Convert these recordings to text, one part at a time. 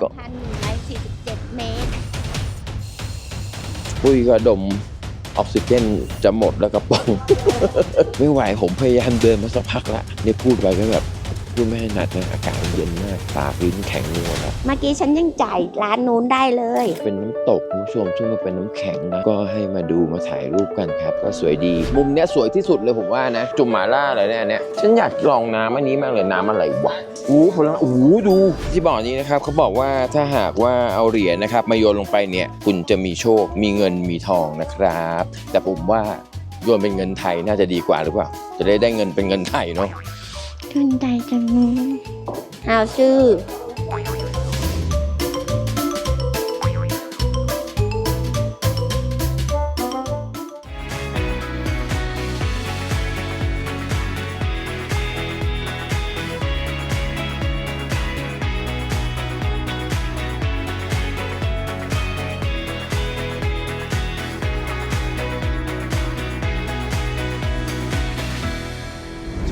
ก็พันหนึ่งร้อยสี่สิบเจ็ดเมตร ปุ้ยก็ดมออกซิเจนจะหมดแล้วกระป๋อง ไม่ไหวผมพยายามเดินมาสักพักละนี่พูดไปก็แบบพูดไม่ถนัดนะอากาศมันเย็นมากตาพื้นแข็งไปหมดแล้วเมื่อกี้ฉันยังจ่ายร้านนู้นได้เลย เป็นน้ำตกคุณผู้ชมซึ่งมันเป็นน้ำแข็งนะก็ให้มาดูมาถ่ายรูปกันครับ ก็สวยดี มุมเนี้ยสวยที่สุดเลยผมว่านะ จุ่มหมาล่าอะไรเนี่ยอันเนี้ยฉันอยากลองน้ำอันนี้มากเลยน้ำอะไรวะ อู้ผลไม้อู้ดู ที่บอกนี้นะครับเขาบอกว่าถ้าหากว่าเอาเหรียญนะครับ มาโยนลงไปเนี่ย คุณจะมีโชค มีเงินมีทองนะครับ แต่ผมว่าโยนเป็นเงินไทยน่าจะดีกว่าหรือเปล่า จะได้ได้เงินเป็นเงินไทยเนาะขึ้นใจจังเลยหาวชื่อ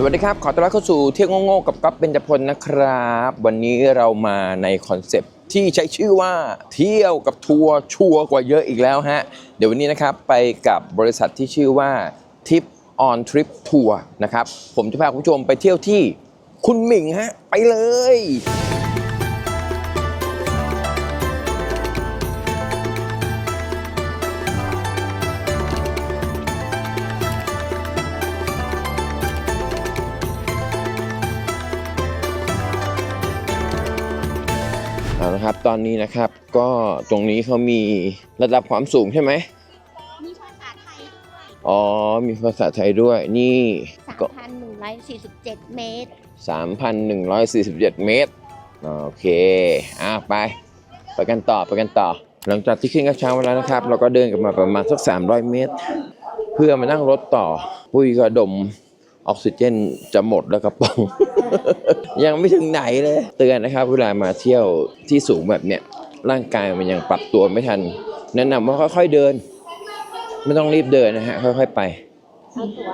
วัสดีครับ ขอต้อนรับเข้าสู่เที่ยงโง่ๆกับก๊อฟเบญจพลนะครับ วันนี้เรามาในคอนเซปที่ใช้ชื่อว่าเที่ยวกับทัวร์ชัวร์กว่าเยอะอีกแล้วฮะ เดี๋ยววันนี้นะครับไปกับบริษัทที่ชื่อว่า Tip on Trip Tour นะครับ ผมจะพาคุณผู้ชมไปเที่ยวที่คุณหมิงฮะ ไปเลย เอาละครับ ตอนนี้นะครับก็ตรงนี้เขามีระดับความสูงใช่ไหมมีภาษาไทยด้วยอ๋อ มีภาษาไทยด้วย นี่สามก็พันหนึ่งร้อยสี่สิบเจ็ดเมตร 3,147 เมตร โอเค อะไป ไปกันต่อ ไปกันต่อ หลังจากที่ขึ้นกระเช้ามาแล้วนะครับ เราก็เดินกลับมาประมาณสัก 300 เมตร เพื่อมานั่งรถต่อ ปุ้ยก็ดมออกซิเจนจะหมดแล้วกระป๋อง ยังไม่ถึงไหนเลย เตือนนะครับ เวลามาเที่ยวที่สูงแบบเนี้ยร่างกายมันยังปรับตัวไม่ทัน แนะนำว่าค่อยๆเดิน ไม่ต้องรีบเดินนะฮะ ค่อยๆไปเอาตัว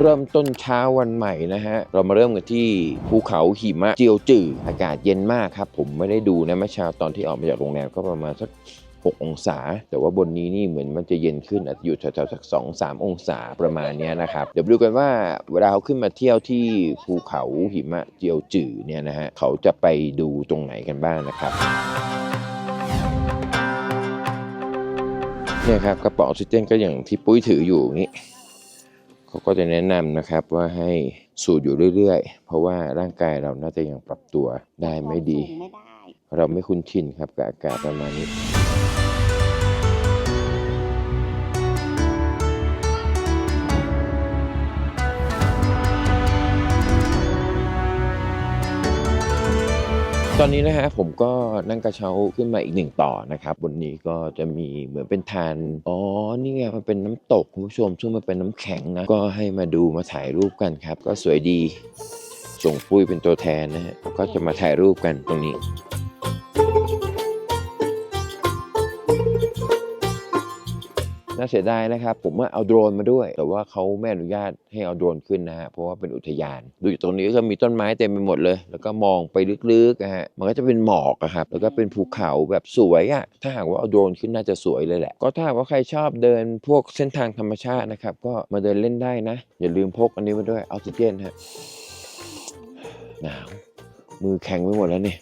เริ่มต้นเช้าวันใหม่นะฮะ เรามาเริ่มกันที่ภูเขาหิมะเจียวจืออากาศเย็นมากครับ ผมไม่ได้ดูนะเมื่อเช้าตอนที่ออกมาจากโรงแรมก็ประมาณสัก 6 องศา แต่ว่าบนนี้นี่เหมือนมันจะเย็นขึ้นอาจจะอยู่แถวๆสัก 2 3 องศาประมาณนี้นะครับ เดี๋ยวดูกันว่าเวลาเขาขึ้นมาเที่ยวที่ภูเขาหิมะเจียวจือเนี่ยนะฮะเขาจะไปดูตรงไหนกันบ้างนะครับเนี่ยครับกระป๋องออกซิเจนก็อย่างที่ปุ้ยถืออยู่อย่างนี้ เขาก็จะแนะนำนะครับว่าให้สูดอยู่เรื่อยๆ เพราะว่าร่างกายเราน่าจะยังปรับตัวได้ไม่ดีสูงไม่ได้เราไม่คุ้นชินครับกับอากาศประมาณนี้ ตอนนี้นะฮะผมก็นั่งกระเช้าขึ้นมาอีกหนึ่งต่อนะครับบนนี้ก็จะมีเหมือนเป็นทานอ๋อนี่ไงมันเป็นน้ำตกคุณผู้ชมซึ่งมันเป็นน้ำแข็งนะก็ให้มาดูมาถ่ายรูปกันครับ ก็สวยดีส่งปุ้ยเป็นตัวแทนนะฮะก็จะมาถ่ายรูปกันตรงนี้ น่าเสียดายนะครับ ผมว่าเอาโดรนมาด้วย แต่ว่าเขาไม่อนุญาตให้เอาโดรนขึ้นนะฮะเพราะว่าเป็นอุทยาน ดูอยู่ตรงนี้ก็มีต้นไม้เต็มไปหมดเลย แล้วก็มองไปลึกๆนะฮะมันก็จะเป็นหมอกครับแล้วก็เป็นภูเขาแบบสวยอะถ้าหากว่าเอาโดรนขึ้นน่าจะสวยเลยแหละ ก็ถ้าหากว่าใครชอบเดินพวกเส้นทางธรรมชาตินะครับก็มาเดินเล่นได้นะ อย่าลืมพกอันนี้มาด้วยออกซิเจนฮะหนาวมือแข็งไปหมดแล้วเนี่ย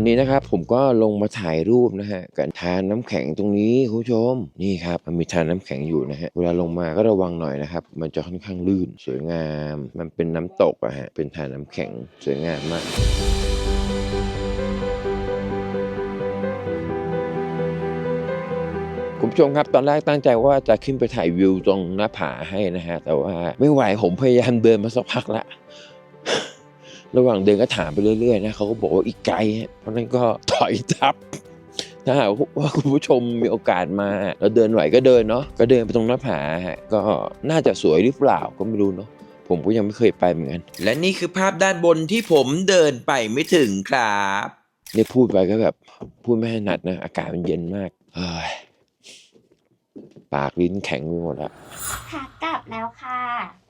อนนี้นะครับผมก็ลงมาถ่ายรูปนะฮะกับทานน้ำแข็งตรงนี้คุณผู้ชมนี่ครับมันมีทานน้ำแข็งอยู่นะฮะเวลาลงมาก็ระวังหน่อยนะครับ มันจะค่อนข้างลื่นสวยงาม มันเป็นน้ำตกอะฮะเป็นทานน้ำแข็งสวยงามมากคุณผู้ชมครับตอนแรกตั้งใจว่าจะขึ้นไปถ่ายวิวตรงหน้าผาให้นะฮะแต่ว่าไม่ไหวผมพยายามเดินมาสักพักละ ระหว่างเดินก็ถามไปเรื่อยๆนะเขาก็บอกว่าอีกไกลฮะเพราะฉะนั้นก็ถอยทับถ้าหากว่าคุณผู้ชมมีโอกาสมาแล้วเดินไหวก็เดินเนาะก็เดินไปตรงหน้าผาฮะก็น่าจะสวยหรือเปล่าก็ไม่รู้เนาะผมก็ยังไม่เคยไปเหมือนกันและนี่คือภาพด้านบนที่ผมเดินไปไม่ถึงครับนี่พูดไปก็แบบพูดไม่ถนัดนะอากาศมันเย็นมากเฮ้ยปากลิ้นแข็งไปหมดละขากลับแล้วค่ะ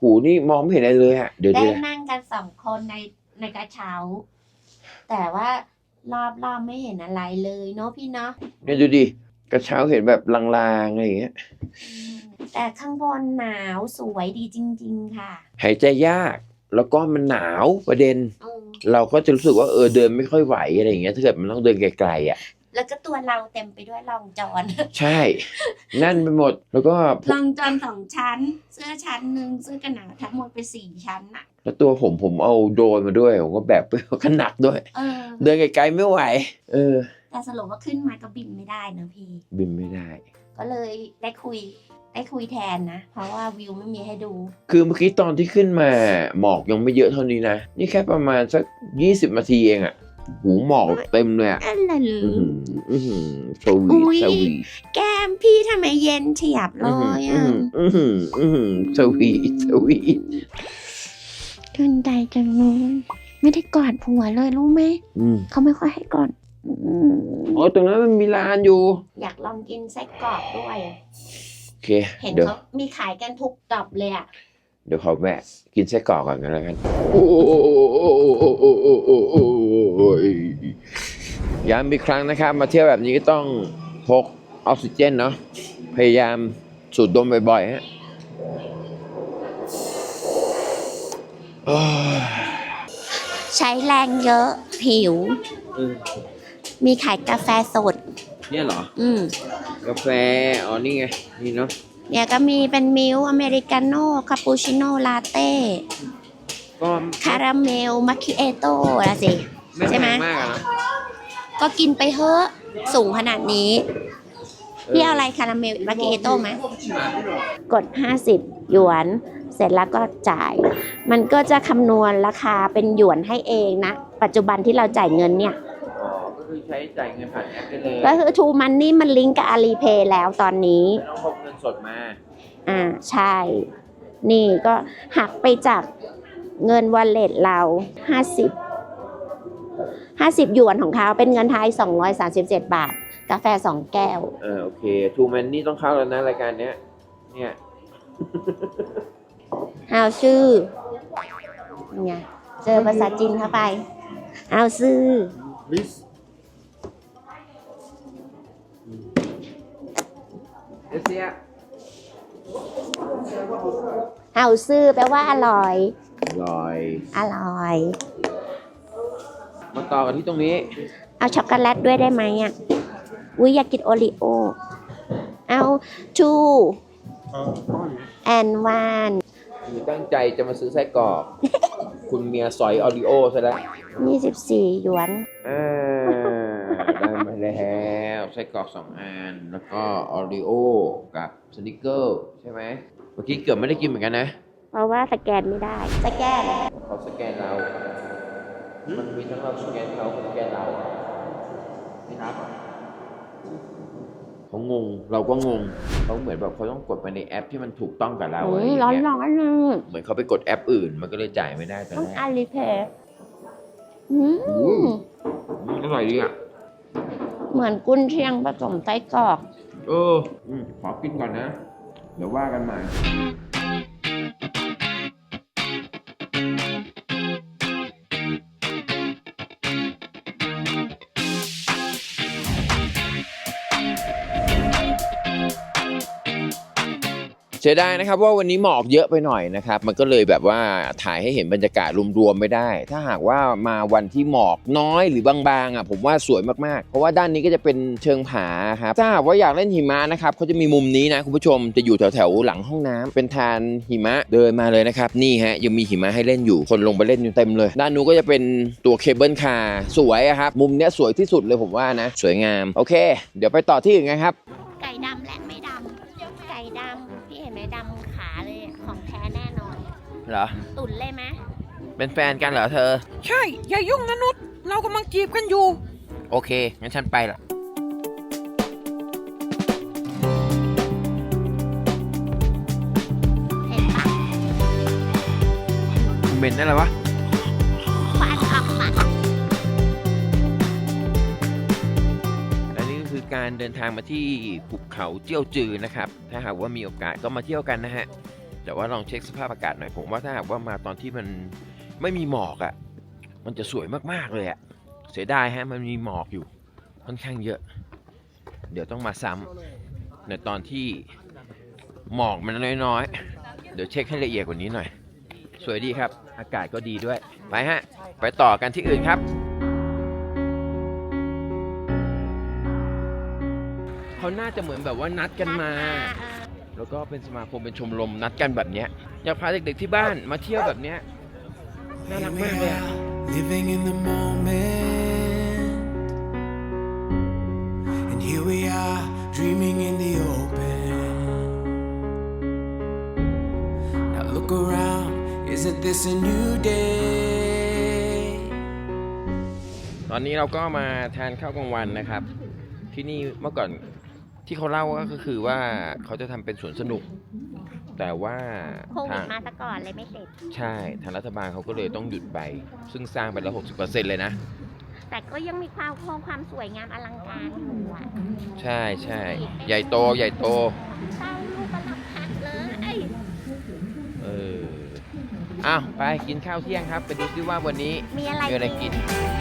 หูนี่มองไม่เห็นอะไรเลยอะเดี๋ยวได้เดี๋ยว นั่งกันสองคนใน ในกระเช้า แต่ว่ารอบรอบๆไม่เห็นอะไรเลยเนาะพี่เนาะเนี่ยดูดิกระเช้าเห็นแบบลางๆอะไรอย่างเงี้ยอืมแต่ข้างบนหนาวสวยดีจริง ๆ ค่ะ หายใจยากแล้วก็มันหนาวประเด็น อืมเราก็จะรู้สึกว่าเออเดินไม่ค่อยไหวอะไรอย่างเงี้ยถ้าเกิดมันต้องเดินไกลๆอะ แล้วก็ตัวเราเต็มไปด้วยรองจอน ใช่ นั่นไปหมดแล้วก็ รองจอนสองชั้น เสื้อชั้นหนึ่งเสื้อกันหนาวทั้งหมดไปสี่ชั้นน่ะ แล้วตัวผมผมเอาโดรนมาด้วย ผมก็แบบไปก็หนักด้วย เออเดินไกลๆไม่ไหว เออ แต่สรุปว่าขึ้นมาก็บินไม่ได้นะพี่ บินไม่ได้ ก็เลยได้คุยได้คุยแทนนะ เพราะว่าวิวไม่มีให้ดู คือเมื่อกี้ตอนที่ขึ้นมาหมอกยังไม่เยอะเท่านี้นะ นี่แค่ประมาณสักยี่สิบนาทีเองอะหูหมอกเต็มเลยอะอะไรหรือืออหืออื้อหือสวีอุ๊ทย สวีทแก้มพี่ทำไมเย็นเฉียบเลอื้อหือยอะอื้อหืออื้อหือสวีทสวีท ชื่นใจจังเลยไม่ได้กอดผัวเลยรู้ไหมอืมเขาไม่ค่อยให้กอดอืมโอ้ตรงนั้นมันมีร้านอยู่ อยากลองกินไส้กรอกด้วย โอเค เห็นเดี๋ยว เขามีขายกันทุกดอบเลยอะเดี๋ยวขอแวะกินไส้กรอกก่อนกันแล้วกัน โอ้ยย้ำอีกครั้งนะครับ มาเที่ยวแบบนี้ก็ต้องพกออกซิเจนเนาะ พยายามสูดดมบ่อยๆฮะโอ้ย ใช้แรงเยอะ หิวอืมมีขายกาแฟสด เนี่ยเหรอ อืม กาแฟ อ๋อ นี่ไง นี่เนาะ เนี่ยก็มีเป็นมิลค์อเมริกาโน่คาปูชิโน่ลาเต้ก็คาราเมลมัคคิเอโต้ละสิ ไม่ใช่แพไหม งมากอะนะก็กินไปเถอะสูงขนาดนี้ พี่เอาอะไรคาราเมลมัคคิเอโต้ไหมกด 50 หยวน เสร็จแล้วก็จ่าย มันก็จะคำนวณราคาเป็นหยวนให้เองนะ ปัจจุบันที่เราจ่ายเงินเนี่ย อ๋อ ก็คือใช้จ่ายเงินผ่านแอปได้เลยก็คือ True Money มันลิงก์กับ Alipay แล้วตอนนี้ ไม่ต้องพกเงินสดมา อ่า ใช่ นี่ก็หักไปจากเงินวอลเล็ตเรา 50 50 หยวนของเขาเป็นเงินไทย 237 บาท กาแฟ2แก้ว เออโอเคทูแมนนี่ต้องเข้าแล้วนะรายการเนี้ย เนี่ย เอาชื่อไงเจอภาษาจีนเข้าไป เอาซื่อลิสเอเซียเอาซื่อแปลว่าอร่อย ลอย อร่อย มาต่อกันที่ตรงนี้ เอาช็อกโกแลตด้วยได้ไหมอะ อุ้ยอยากกินโอริโอ เอา two and one คือตั้งใจจะมาซื้อไส้กรอก คุณเมียสอยออริโอซะแล้ว24หยวน อ่าได้มาแล้วไส้กรอกสองอัน แล้วก็ออริโอกับสนิกเกอร์ใช่ไหมเมื่อกี้เกือบไม่ได้กินเหมือนกันนะ เพราะว่าสแกนไม่ได้ สแกน เขาสแกนเรา มันมีทั้งเราสแกนเขาเขาสแกนเราไม่รับอะ เขางงเราก็งงเขาเหมือนแบบเขาต้องกดไปในแอปที่มันถูกต้องกับเราโอ้อะไรยอย่างร้อนเงี้ยร้อนๆเลยเหมือนเขาไปกดแอปอื่น มันก็เลยจ่ายไม่ได้ตอนต้องแรกอาลีเพย์อืมอืมอร่อยดีอะเหมือนกุนเชียงผสมไส้กรอก เอออืมขอกินก่อนนะเดี๋ยวว่ากันใหม่ เสียดายนะครับว่าวันนี้หมอกเยอะไปหน่อยนะครับ มันก็เลยแบบว่าถ่ายให้เห็นบรรยากาศรวมๆไม่ได้ ถ้าหากว่ามาวันที่หมอกน้อยหรือบางๆอะผมว่าสวยมากๆ เพราะว่าด้านนี้ก็จะเป็นเชิงผาครับถ้าหากว่าอยากเล่นหิมะนะครับเขาจะมีมุมนี้นะคุณผู้ชมจะอยู่แถวๆหลังห้องน้ำเป็นทานหิมะเดินมาเลยนะครับนี่ฮะยังมีหิมะให้เล่นอยู่คนลงไปเล่นอยู่เต็มเลย ด้านนู้นก็จะเป็นตัวเคเบิลคาร์สวยครับมุมเนี้ยสวยที่สุดเลยผมว่านะ สวยงามโอเค เดี๋ยวไปต่อที่อื่นกันครับ เหรอ ตุ๋นเลยไหมเป็นแฟนกันเหรอเธอ ใช่ อย่ายุ่งนะนุชเรากำลังจีบกันอยู่ โอเค งั้นฉันไปละเห็นปะเหม็นนั่นแหละวะ ควันออกมาการเดินทางมาที่ภูเขาเจี้ยวจือนะครับ ถ้าหากว่ามีโอกาสก็มาเที่ยวกันนะฮะ แต่ว่าลองเช็คสภาพอากาศหน่อยผมว่าถ้าหากว่ามาตอนที่มันไม่มีหมอกอะ่ะ มันจะสวยมากๆเลยอะ่ะ เสียดายฮะมันมีหมอกอยู่ ค่อนข้างเยอะ เดี๋ยวต้องมาซ้ำในตอนที่หมอกมันน้อยๆ เดี๋ยวเช็คให้ละเอียดกว่านี้หน่อย สวยดีครับ อากาศก็ดีด้วย ไปฮะ ไปต่อกันที่อื่นครับเขาน่าจะเหมือนแบบว่านัดกันมา แล้วก็เป็นสมาคมเป็นชมรมนัดกันแบบเนี้ยอยากพาเด็กๆที่บ้านมาเที่ยวแบบเนี้ยน่ารักมากเลยอะ Living in the moment. And here we are, dreaming in the open. Now look around, isn't this a new day? ตอนนี้เราก็มาทานข้าวกลางวันนะครับ ที่นี่เมื่อก่อน ที่เขาเล่าก็คือว่าเขาจะทำเป็นสวนสนุก แต่ว่าโควิทาดงมาซะก่อนเลยไม่เสร็จ ใช่ทางรัฐบาลเขาก็เลยต้องหยุดไป ซึ่งสร้างไปแล้ว60%เลยนะ แต่ก็ยังมีความคงความสวยงามอลังการอยู่อะใช่ใช่ใหญ่โตใหญ่โตเต้าลูกประลับพัดเลยเอออ้าวไปกินข้าวเที่ยงครับ ไปดูซิว่าวันนี้ มีอะไรมีอะไรกินตอน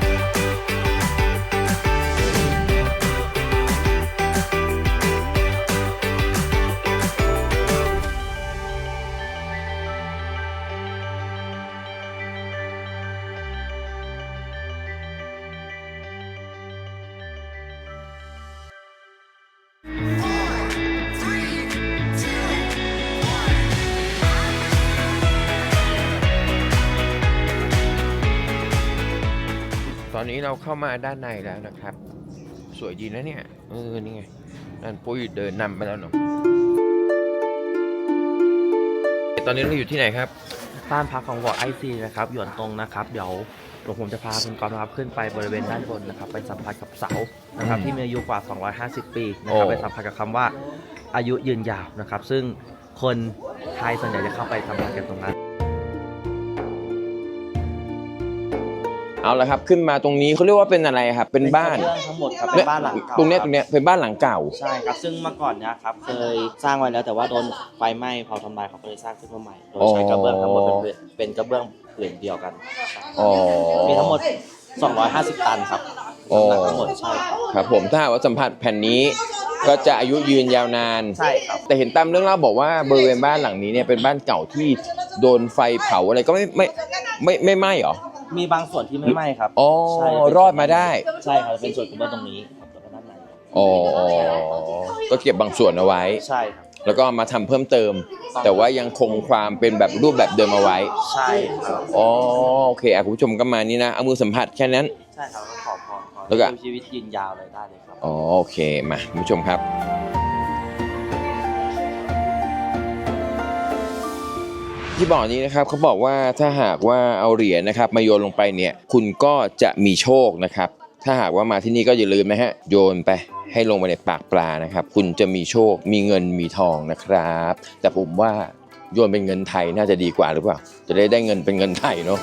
เราเข้ามาด้านในแล้วนะครับ สวยดีนะเนี่ยเออนี่ไงนั่นปุ้ยเดินนำไปแล้วเนาะตอนนี้เราอยู่ที่ไหนครับ บ้านพักของวอร์ดไอซีนะครับหยวนตรงนะครับ เดี๋ยวหลวงผมจะพาคุณกรณ์นะครับขึ้นไปบริเวณด้านบนนะครับ ไปสัมผัสกับเสานะครับอืมที่มีอายุกว่า 250 ปีนะครับโอ้ไปสัมผัสกับคำว่าอายุยืนยาวนะครับ ซึ่งคนไทยส่วนใหญ่จะเข้าไปสัมผัสกันตรงนั้น เอาละครับขึ้นมาตรงนี้เขาเรียกว่าเป็นอะไรครับเป็นบ้านกระเบื้องทั้งหมดครับเป็นบ้านหลังเก่าตรงเนี้ยคตบรงเนี้ยเป็นบ้านหลังเก่า ใช่ครับซึ่งเมื่อก่อนเนี่ยครับเคยสร้างไว้แล้วแต่ว่าโดนไฟไหม้เผาทำลายเขาก็เลยสร้างขึ้นมาใหม่โดยใช้กระเบื้องทั้งหมดเป็นผืนเป็นกระเบื้องผืนเดียวกันอ๋อมีทั้งหมด 250 ตันครับโอ้น้ำหนักทั้งหมดใช่ครับครับผมถ้าหากว่าสัมผัสแผ่นนี้ก็จะอายุยืนยาวนานใช่ครับแต่เห็นตามเรื่องเล่าบอกว่าบริเวณบ้านหลังนี้เนี่ยเป็นบ้านเก่าที่โดนไฟเผาอะไรก็ไม่ไม่ไม่ไม่ไหม้เหรอ มีบางส่วนที่ไม่ไหม้ครับอ๋อใช่รอดมาได้ ใช่ครับเป็นส่วนกระเบื้องตรงนี้ครับแล้วก็ด้านในอ๋อก็เก็บบางส่วนเอาไว้ ใช่ครับแล้วก็มาทำเพิ่มเติม แต่ว่ายังคงความเป็นแบบรูปแบบเดิมเอาไว้ใช่ครับอ๋อโอเคอะคุณผู้ชมก็มานี่นะเอามือสัมผัสแค่นั้น ใช่ครับขอพรขอแล้วก็ให้ชีวิตยืนยาวเลยได้เลยครับ อ๋อโอเคมาคุณผู้ชมครับ ที่บ่อนี้นะครับเขาบอกว่าถ้าหากว่าเอาเหรียญนะครับมาโยนลงไปเนี่ยคุณก็จะมีโชคนะครับ ถ้าหากว่ามาที่นี่ก็อย่าลืมนะฮะโยนไปให้ลงไปในปากปลานะครับ คุณจะมีโชคมีเงินมีทองนะครับ แต่ผมว่าโยนเป็นเงินไทยน่าจะดีกว่าหรือเปล่า จะได้ได้เงินเป็นเงินไทยเนาะ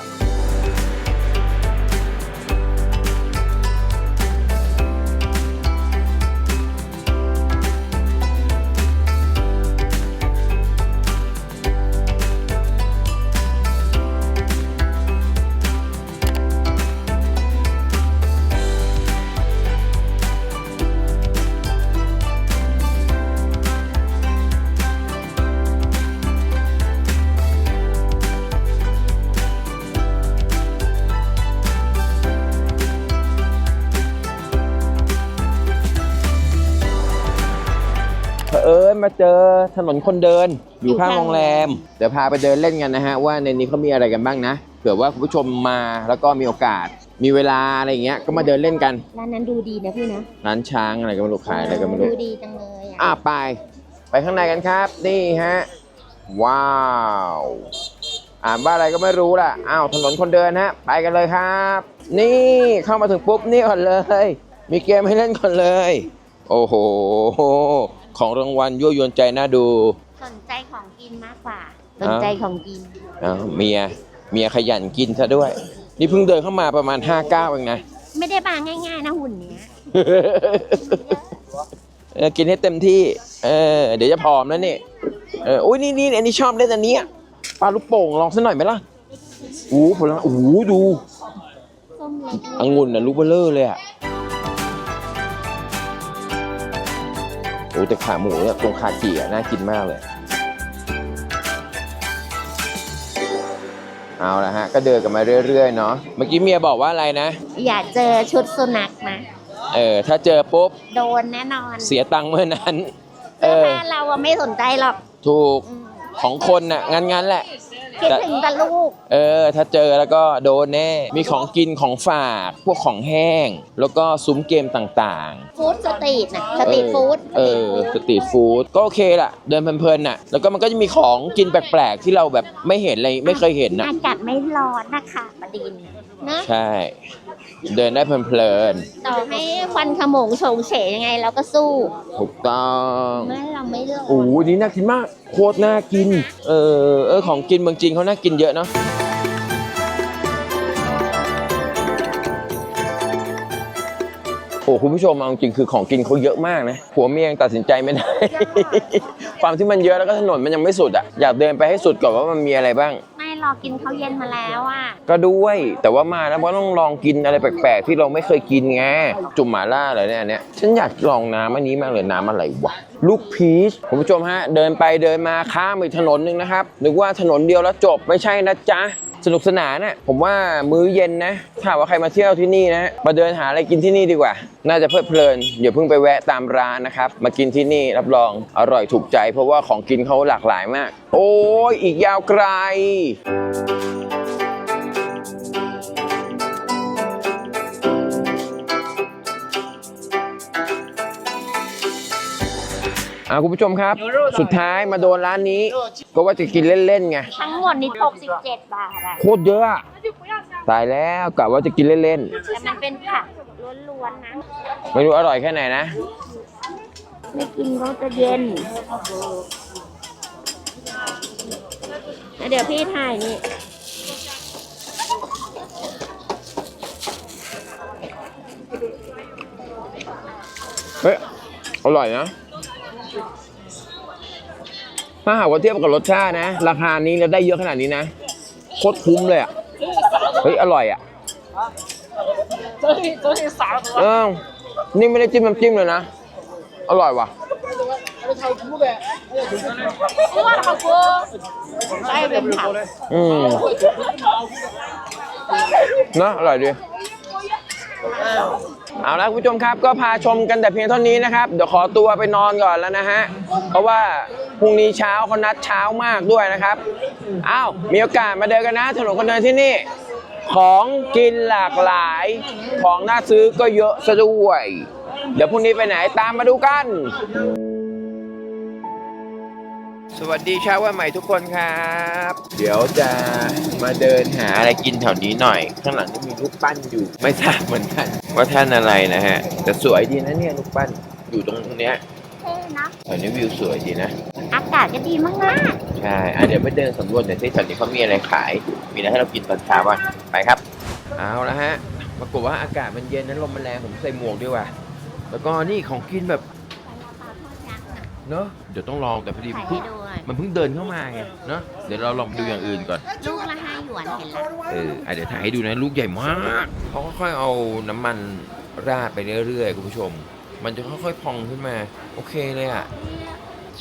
ถนนคนเดิน อยู่ข้างโรงแรม เดี๋ยวพาไปเดินเล่นกันนะฮะว่าในนี้เขามีอะไรกันบ้างนะ เผื่อว่าคุณผู้ชมมาแล้วก็มีโอกาส มีเวลาอะไรอย่างเงี้ย ก็มาเดินเล่นกัน ร้านนั้นดูดีนะพี่นะร้านช้างอะไรก็ไม่รู้ขายอะไรก็ไม่รู้ ดูดีจังเลยอะอะไป ไปข้างในกันครับ นี่ฮะ ว้าว อ่านว่าอะไรก็ไม่รู้ล่ะ อ้าว ถนนคนเดินฮะ ไปกันเลยครับ นี่เข้ามาถึงปุ๊บนี่ก่อนเลย มีเกมให้เล่นก่อนเลย โอ้โห ของรางวัลยั่วยวนใจน่าดู สนใจของกินมากกว่า สนใจของกินอ้าวเมียเมียขยันกินซะด้วย นี่เพิ่งเดินเข้ามาประมาณ5้าเก้าเองนะ ไม่ได้มาง่ายๆนะหุ่นเนี้ยเออกินให้เต็มที่ เออเดี๋ยวจะผอมแล้วนี่เอออุ้ยนี่นี่อันนี้ชอบเล่นอันเนี้ยปลาลูกโป่งลองสักหน่อยไหมล่ะอู้ผลไม้อู้ดูส้มเล็กองุ่นน่ะลูกเบลเลอร์เลยอะ อ้แต่ขาหมูเนี่ยตรงคากิอะน่ากินมากเลย เอาละฮะ ก็เดินกันมาเรื่อยๆเนาะเมื่อกี้เมียบอกว่าอะไรนะ อย่าเจอชุดสุนัขนะ เออ ถ้าเจอปุ๊บ โดนแน่นอนเสียตังค์เมื่อนั้น เอเสื้ออผ้าเราอะไม่สนใจหรอกถูกอืมของคนน่ะงั้นๆแหละ คิดถึงแต่ลูก เออ ถ้าเจอแล้วก็โดนแน่ มีของกินของฝาก พวกของแห้ง แล้วก็ซุ้มเกมต่างๆ ฟู้ดสตรีทนะสตรีทฟู้ดเออ สตรีทฟู้ด ก็โอเคล่ะ เดินเพลินๆน่ะ แล้วก็มันก็จะมีของกินแปลกๆ ที่เราแบบไม่เห็นเลยไม่เคยเห็นน่ะ อากาศไม่ร้อนนะคะบดินทร์นะ ใช่ เดินได้เพลินต่อให้ควันขโมงโฉงเฉยยังไงเราก็สู้ๆถูกต้องเมื่อเราไม่ร้อนโอ้โหนี่น่ากินมาก โคตรน่ากิน เออเออของกินเมืองจีนเขาน่ากินเยอะเนาะโอ้คุณผู้ชมเอาจริงๆคือของกินเขาเยอะมากนะผัวเมียยังตัดสินใจไม่ได้ ความที่มันเยอะแล้วก็ถนนมันยังไม่สุดอะอยากเดินไปให้สุดก่อนว่ามันมีอะไรบ้างไม่ รอกินข้าวเย็นมาแล้วอะ ก็ด้วยแต่ว่ามาแล้วเพราะต้องลองกินอะไรแปลกๆ ที่เราไม่เคยกินไงจุ่มหมาล่าหรอเนี่ยเนี่ยฉันอยากลองน้ำอันนี้มากเลยน้ำอะไรวะลูกพีชคุณผู้ชมฮะ เดินไปเดินมาข้ามไปถนนหนึ่งนะครับนึกว่าถนนเดียวแล้วจบไม่ใช่นะจ๊ะ สนุกสนานน่ะผมว่ามื้อเย็นนะถ้าว่าใครมาเที่ยวที่นี่นะมาเดินหาอะไรกินที่นี่ดีกว่า น่าจะเพลิดเพลินอย่าเพิ่งไปแวะตามร้านนะครับ มากินที่นี่รับรองอร่อยถูกใจ เพราะว่าของกินเขาหลากหลายมาก โอ้ยอีกยาวไกล อ่าคุณผู้ชมครับ สุดท้ายมาโดนร้านนี้ ก็ว่าจะกินเล่นๆไงทั้งหมดนี่67 บาทอะโคตรเยอะอะตายแล้วกะว่าจะกินเล่นแต่มันเป็นผักล้วนๆนะๆไม่รู้อร่อยแค่ไหนนะ ไม่กินก็จะเย็นแล้วเดี๋ยวพี่ถ่ายนี่เฮ้ย อร่อยนะ ถ้าหากว่าเทียบกับรสชาตินะ ราคานี้แล้วได้เยอะขนาดนี้นะ โคตรคุ้มเลยอะ เฮ้ย อร่อยอะเออนี่ไม่ได้จิ้มน้ำจิ้มเลยนะ อร่อยว่ะใช่เป็นผักอืมเนอะอร่อยดี เอาละคุณผู้ชมครับก็พาชมกันแต่เพียงเท่านี้นะครับเดี๋ยวขอตัวไปนอนก่อนแล้วนะฮะเพราะว่าพรุ่งนี้เช้าเขานัดเช้ามากด้วยนะครับอ้าวมีโอกาสมาเดินกันนะถนนคนเดินที่นี่ ของกินหลากหลายของน่าซื้อก็เยอะซะด้วย เดี๋ยวพรุ่งนี้ไปไหนตามมาดูกัน สวัสดีเช้าวันใหม่ทุกคนครับ เดี๋ยวจะมาเดินหาอะไรกินแถวนี้หน่อย ข้างหลังนี่มีลูกปั้นอยู่ ไม่ทราบเหมือนกัน ว่าท่านอะไรนะฮะ แต่สวยดีนะเนี่ยลูกปั้นอยู่ตรงเนี้ยเท่นะ แถวนี้วิวสวยดีนะ อากาศก็ดีมากใช่อะเดี๋ยวไปเดินสำรวจหน่อยสิแถวนี้เขามีอะไรขาย มีอะไรให้เรากินตอนเช้าบ้างไปครับ เอาละฮะปรากฏว่าอากาศมันเย็นนั้นลมมันแรงผมใส่หมวกด้วยว่ะแล้วก็นี่ของกินแบบๆเนอะเดี๋ยวต้องลองแต่พอดีถ่ายเพิ่ให้งดูหน่อย มันเพิ่งเดินเข้ามาไงเนอะเดี๋ยวเราลองไปดูอย่างอื่นก่อน ลูกละห้าหยวนเห็นแล้วเอออะเดี๋ยวถ่ายให้ดูนะลูกใหญ่มากเขาค่อยๆเอาน้ำมันราดไปเรื่อยๆคุณผู้ชม มันจะค่อยๆพองขึ้นมา โอเคเลยอะ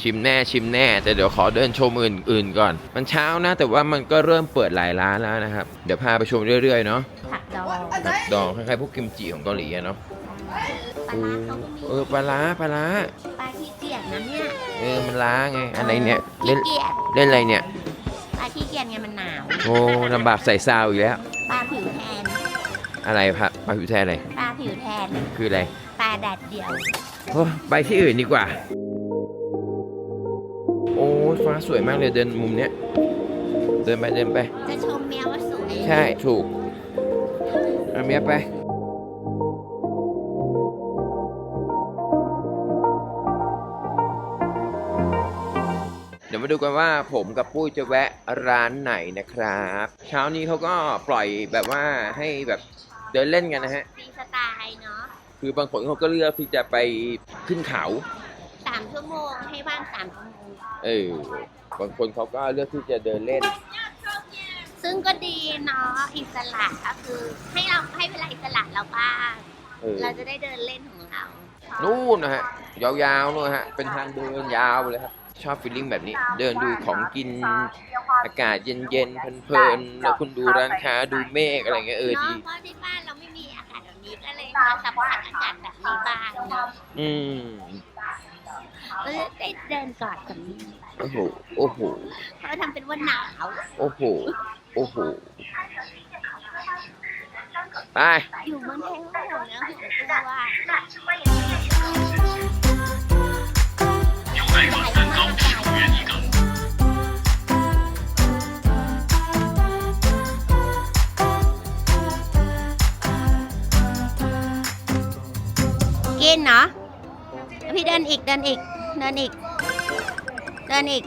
ชิมแน่ชิมแน่แต่เดี๋ยวขอเดินชมอื่นๆก่อน มันเช้านะ แต่ว่ามันก็เริ่มเปิดหลายร้านแล้วนะครับ เดี๋ยวพาไปชมเรื่อยๆเนาะผักดองผักดองคล้ายๆพวกกิมจิของเกาหลีอะเนาะปลาร้าเขาก็มีเออปลาร้าปลาร้าปลาขี้เกียจ นะเนี่ยเออมันล้าไงอะไรเนี่ยเล่ขี้นเกียจเล่นอะไรเนี่ย ปลาขี้เกียจไงมันหนาวโอ้ลำบากใส่ซาวอีกแล้ว ปลาผิวแทน อะไรครับปลาผิวแทนอะไรปลาผิวแทน คืออะไรปลาแดดเดียว โอ้ไปที่อื่นดีกว่า โอ้ยฟ้าสวยมากเลยเดินมุมเนี้ยเดินไปเดินไป จะชมแมวว่าสวย ใช่ถูกเอาเมียไป มาดูกันว่าผมกับปุ้ยจะแวะร้านไหนนะครับ เช้านี้เขาก็ปล่อยแบบว่าให้แบบเดินเล่นกันนะฮะ ฟรีสไตล์เนาะฟคือบางคนเขาก็เลือกที่จะไปขึ้นเขา สามชั่วโมงให้ว่างสามชั่วโมง เออ บางคนเขาก็เลือกที่จะเดินเล่น ซึ่งก็ดีเนาะอิสระก็คือให้เราให้เวลาอิสระเราบ้าง เออ เราจะได้เดินเล่นของเรานู่นนะฮะ ยาวๆนู่นนะฮะ เป็นทางเดินยาวเลยครับ ชอบฟีลลิ่งแบบนี้ เดินดูของกินอากาศเย็นๆเพลินๆแล้วคุณดูร้านค้าดูเมฆอะไรเงี้ยเออเนาะดี เพราะที่บ้านเราไม่มีอากาศแบบนี้ก็เลยมาสัมผัสอากาศแบบนี้บ้างเนาะอืมก็จะได้เดินกอดกับมีโอ้โหโอ้โหเพราะทำเป็นว่าหนาวโอ้โหโอ้โหไป อยู่เมืองไทยก็ห่วงเนื้อห่วงตัว นเนาะพี่เดินอีกเดินอีกเดินอีกเดินอีก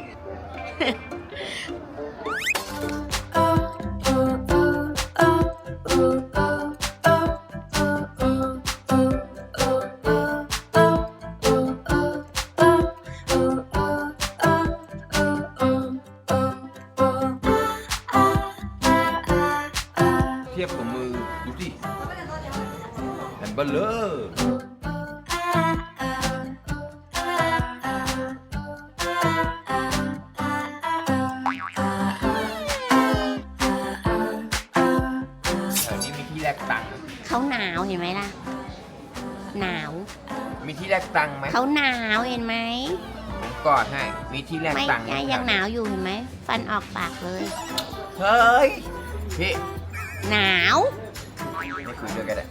เขาหนาวเห็นไหมล่ะ หนาว มีที่แลกตังค์ไหมเขาหนาวเห็นไหมผมกอดให้ มีที่แลกไม่ตังค์ไหมยังหนาวอยู่เห็นไหมฟันออกปากเลย เฮ้ย พี่หนาว ไม่คุยด้วยกันเลย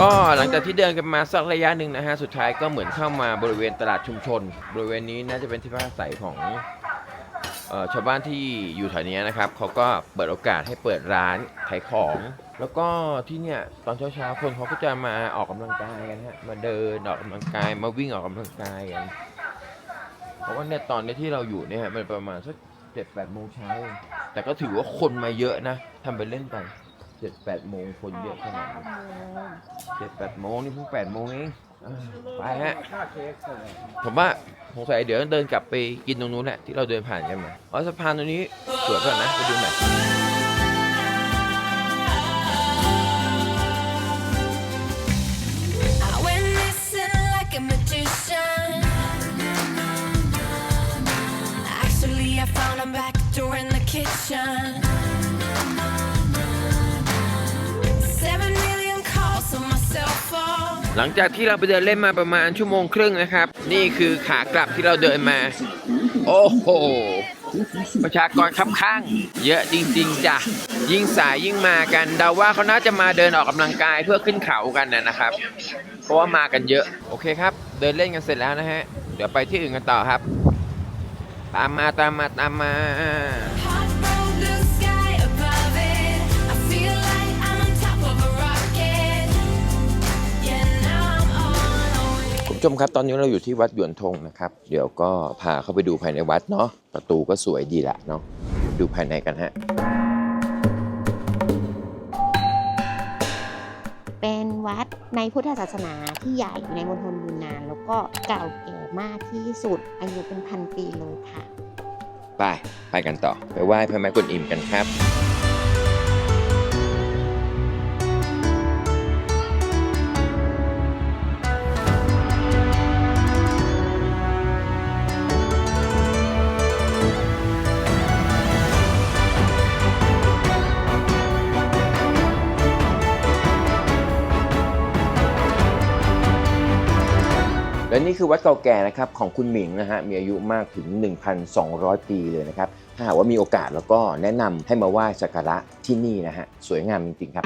ก็หลังจากที่เดินกันมาสักระยะหนึ่งนะฮะ สุดท้ายก็เหมือนเข้ามาบริเวณตลาดชุมชน บริเวณนี้น่าจะเป็นที่พักอาศัยของออชาวบ้านที่อยู่แถวนี้นะครับเขาก็เปิดโอกาสให้เปิดร้านขายของ แล้วก็ที่เนี่ยตอนเช้าๆคนเขาก็จะมาออกกำลังกายกันฮะมาเดินออกกำลังกายมาวิ่งออกกำลังกายกันเพราะว่าเนี่ยตอนนี้ที่เราอยู่เนี่ยมันประมาณสักเจ็ดแปดโมงเช้าแต่ก็ถือว่าคนมาเยอะนะทำไปเล่นไป เจ็ดแปดโมงคนเยอะขนาดนี้เจ็ดแปดโมงนี่เพิ่งแปดโมงเองอ่าไปฮะผมว่าสงสัยเดี๋ยวเดินกลับไปกินตรงนู้นแหละที่เราเดินผ่านกันมาอ๋อสะพานตรงนี้สวยก่อนนะไปดูหน่อย I went missing หลังจากที่เราไปเดินเล่นมาประมาณชั่วโมงครึ่งนะครับ นี่คือขากลับที่เราเดินมา โอ้โห ประชากรคับข้าง เยอะจริง ๆจ้ะยิ่งสายยิ่งมากันเดาว่าเขาน่าจะมาเดินออกกำลังกายเพื่อขึ้นเขากันนะนะครับ เพราะว่ามากันเยอะ โอเคครับ เดินเล่นกันเสร็จแล้วนะฮะ เดี๋ยวไปที่อื่นกันต่อครับ ตามมาตามมาตามมา ผู้ชมครับตอนนี้เราอยู่ที่วัดหยวนทงนะครับ เดี๋ยวก็พาเข้าไปดูภายในวัดเนาะประตูก็สวยดีละเนาะดูภายในกันฮะเป็นวัดในพุทธศาสนาที่ใหญ่ในมณฑลยูนนาน แล้วก็เก่าแก่มากที่สุด อายุเป็นพันปีเลยค่ะ ไป ไปกันต่อ ไปไหว้พระแม่กวนอิมกันครับ และนี่คือวัดเก่าแก่นะครับของคุณหมิงนะฮะมีอายุมากถึง 1,200 ปีเลยนะครับ ถ้าหากว่ามีโอกาสแล้วก็แนะนำให้มาไหว้สักการะที่นี่นะฮะสวยงามจริงๆครับ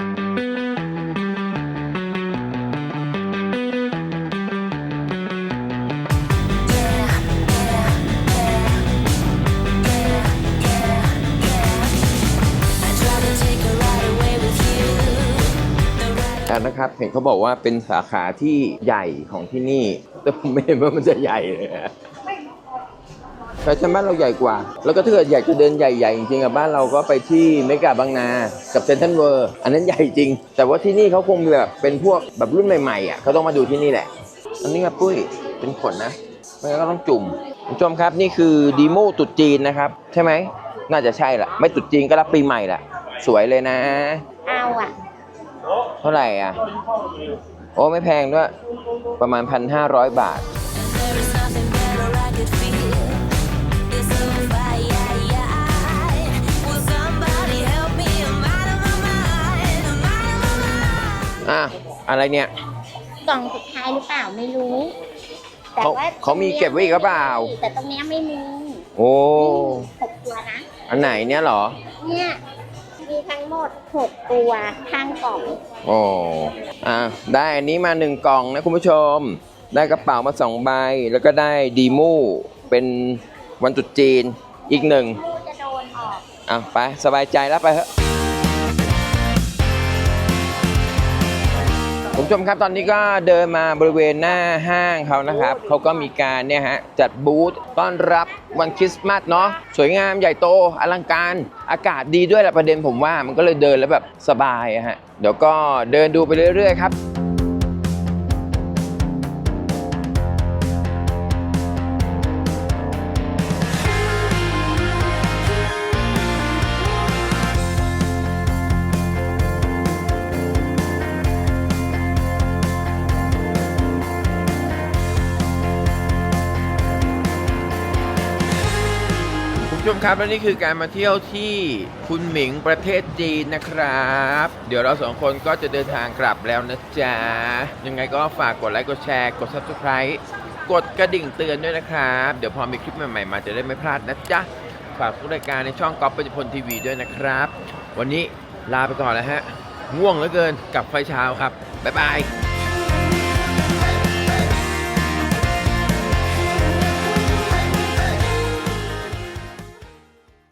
นะครับ เห็นเขาบอกว่าเป็นสาขาที่ใหญ่ของที่นี่ แต่ผมไม่เห็นว่ามันจะใหญ่เลยอะแฟชั่นบ้านเราใหญ่กว่า แล้วก็ถ้าเกิดอยากจะเดินใหญ่ๆจริงๆอะบ้านเราก็ไปที่เมกาบางนา กับเซนทรัลเวิร์ อันนั้นใหญ่จริง แต่ว่าที่นี่เขาคงแบบเป็นพวกแบบรุ่นใหม่ๆอะเขาต้องมาดูที่นี่แหละ อันนี้ครับปุ้ย เป็นขนนะไม่งั้นก็ต้องจุ่มคุณผู้ชมครับนี่คือดีโมตุดจีนนะครับ ใช่ไหม น่าจะใช่ละไม่ตุดจีนก็รับปีใหม่ละสวยเลยนะ เอาอะ เท่าไหร่อะ โอ้ไม่แพงด้วย ประมาณพันห้าร้อยบาท There is nothing better I could feel. This little fire. Will somebody help me? I'm out of my mind. I'm out of my mind. อะ อะไรเนี่ย กล่องสุดท้ายหรือเปล่าไม่รู้ แต่เขาว่าเขามีเก็บไว้อีกหรือเปล่า แต่ตรงเนี้ยไม่มีโอ้หกตัวนะ อันไหนเนี่ยเหรอ เนี่ย มีทั้งหมดหกตัวข้างกล่อง โอ้อะได้อันนี้มาหนึ่งกล่องนะคุณผู้ชม ได้กระเป๋ามาสองใบ แล้วก็ได้ดีมูเป็นวันตรุษจีนอีกหนึ่งมูจะโดนออก อะไปสบายใจแล้วไปเถอะ คุณผู้ชมครับตอนนี้ก็เดินมาบริเวณหน้าห้างเขานะครับเขาก็มีการเนี่ยฮะจัดบูธต้อนรับวันคริสต์มาสเนาะสวยงามใหญ่โตอลังการอากาศดีด้วยแหละประเด็นผมว่ามันก็เลยเดินแล้วแบบสบายอะฮะเดี๋ยวก็เดินดูไปเรื่อยๆครับ ครับและนี่คือการมาเที่ยวที่คุณหมิงประเทศจีนนะครับ เดี๋ยวเราสองคนก็จะเดินทางกลับแล้วนะจ๊ะ ยังไงก็ฝากกดไลค์กดแชร์กด subscribe กดกระดิ่งเตือนด้วยนะครับ เดี๋ยวพอมีคลิปใหม่ๆมาจะได้ไม่พลาดนะจ๊ะ ฝากทุกรายการในช่องก๊อฟปฏิพลทีวีด้วยนะครับ วันนี้ลาไปก่อนแล้วฮะง่วงเหลือเกินกับไฟเช้าครับบ๊ายบาย